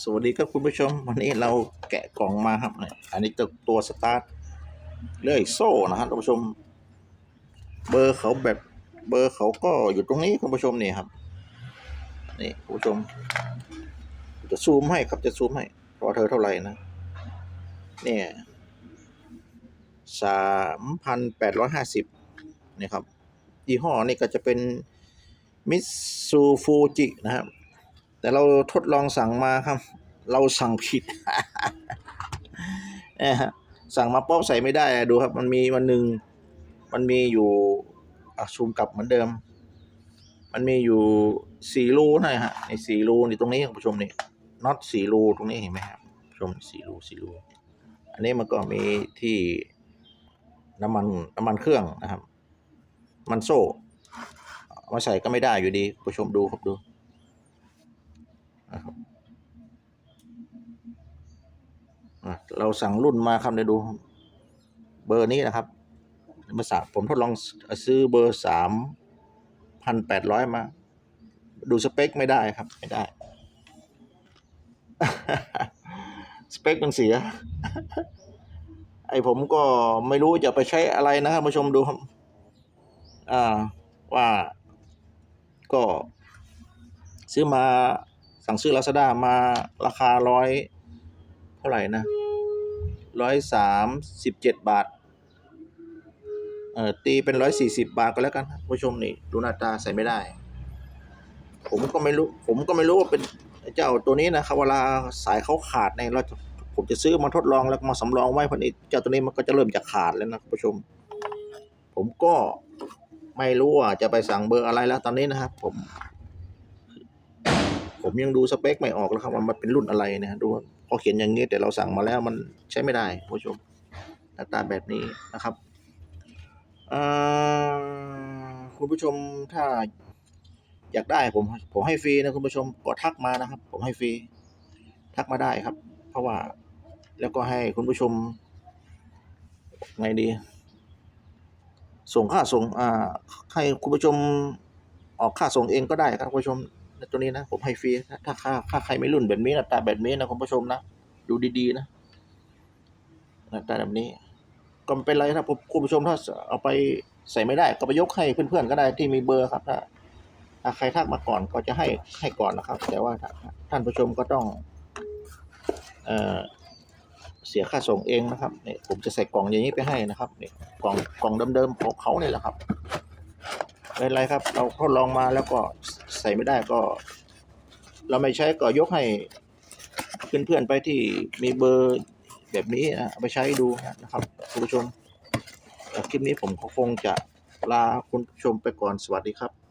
สวัสดีครับคุณผู้ชม วันนี้เราแกะกล่องมาครับเนี่ยอันนี้ตัวตัวสตาร์ทเลื่อยโซ่นะครับท่านผู้ชม เบอร์เขาแบบเบอร์เขาก็อยู่ตรงนี้คุณผู้ชมนี่ครับนี่คุณผู้ชม จะซูมให้ครับจะซูมให้รอเธอเท่าไหร่นะเนี่ยสามพันแปดร้อยห้าสิบนี่ครับยี่ห้อนี่ก็จะเป็นมิตซูฟูจินะครับ แต่เราทดลองสั่งมาครับ เราสั่งผิดเนี่ยฮะสั่งมาป๊อบใส่ไม่ได้อะดูครับ มันมีวันหนึ่งมันมีอยู่อะซูมกลับเหมือนเดิม มันมีอยู่สี่รูนะฮะในสี่รูนี่ตรงนี้คุณผู้ชมนี่น็อตสี่รูตรงนี้เห็นไหมครับชมสี่รูสี่รูอันนี้มันก็มีที่น้ำมันน้ำมันเครื่องนะครับ มันโซ่มาใส่ก็ไม่ได้อยู่ดีผู้ชมดูครับดู นะครับอะ เราสั่งรุ่นมาครับเดี๋ยวดู เบอร์นี้นะครับเบอร์สามผมทดลองซื้อเบอร์สามพันแปดร้อยมา ดูสเปคไม่ได้ครับ ไม่ได้ สเปคมันเสีย ไอผมก็ไม่รู้จะไปใช้อะไรนะครับผู้ชมดูครับอ่าว่าก็ซื้อมาสั่งซื้อลาซาด้ามาราคาร้อยเท่าไหร่นะ ร้อยสามสิบเจ็ดบาท เอ่อ ตีเป็นร้อยสี่สิบาทก็แล้วกันครับผู้ชมนี่ดูหน้าตาใส่ไม่ได้ ผมก็ไม่รู้ ผมก็ไม่รู้ว่าเป็นเจ้าตัวนี้นะครับเวลาสายเขาขาดเนี่ยเราจะผมจะซื้อมาทดลองแล้วมาสำรองไว้พอนี้เจ้าตัวนี้มันก็จะเริ่มจะขาดแล้วนะคุณผู้ชม ผมก็ไม่รู้ว่าจะไปสั่งเบอร์อะไรแล้วตอนนี้นะครับผม ผมยังดูสเปคไม่ออกแล้วครับว่ามันเป็นรุ่นอะไรนะดูพอเขียนอย่างนี้แต่เราสั่งมาแล้วมันใช้ไม่ได้ผู้ชมหน้าตาแบบนี้นะครับคุณผู้ชมถ้าอยากได้ผมผมให้ฟรีนะคุณผู้ชมก็ทักมานะครับ ผมให้ฟรีทักมาได้ครับ เพราะว่าแล้วก็ให้คุณผู้ชม ไงดี ส่งค่าส่งอ่าให้คุณผู้ชมออกค่าส่งเองก็ได้ครับคุณผู้ชม ตัวนี้นะผมให้ฟรีนะถ้าค่าค่าใครไม่รุ่นแบบนี้หน้าตาแบบนี้นะคุณผู้ชมนะดูดีๆนะหน้าตาแบบนี้ ก็ไม่เป็นไรครับผมคุณผู้ชมถ้าเอาไปใส่ไม่ได้ ก็ไปยกให้เพื่อนๆก็ได้ที่มีเบอร์ครับถ้าถ้าใครทักมาก่อนก็จะให้ให้ก่อนนะครับ แต่ว่าท่านผู้ชมก็ต้องเอ่อเสียค่าส่งเองนะครับเนี่ยผมจะใส่กล่องอย่างนี้ไปให้นะครับเนี่ยกล่องกล่องเดิมๆของเขาเนี่ยแหละครับไม่เป็นไรครับ เราทดลองมาแล้วก็ ใส่ไม่ได้ก็ เราไม่ใช้ก็ยกให้เพื่อนๆไปที่มีเบอร์แบบนี้นะเอาไปใช้ดูนะครับคุณผู้ชมแต่คลิปนี้ผมก็คงจะลาคุณผู้ชมไปก่อนสวัสดีครับ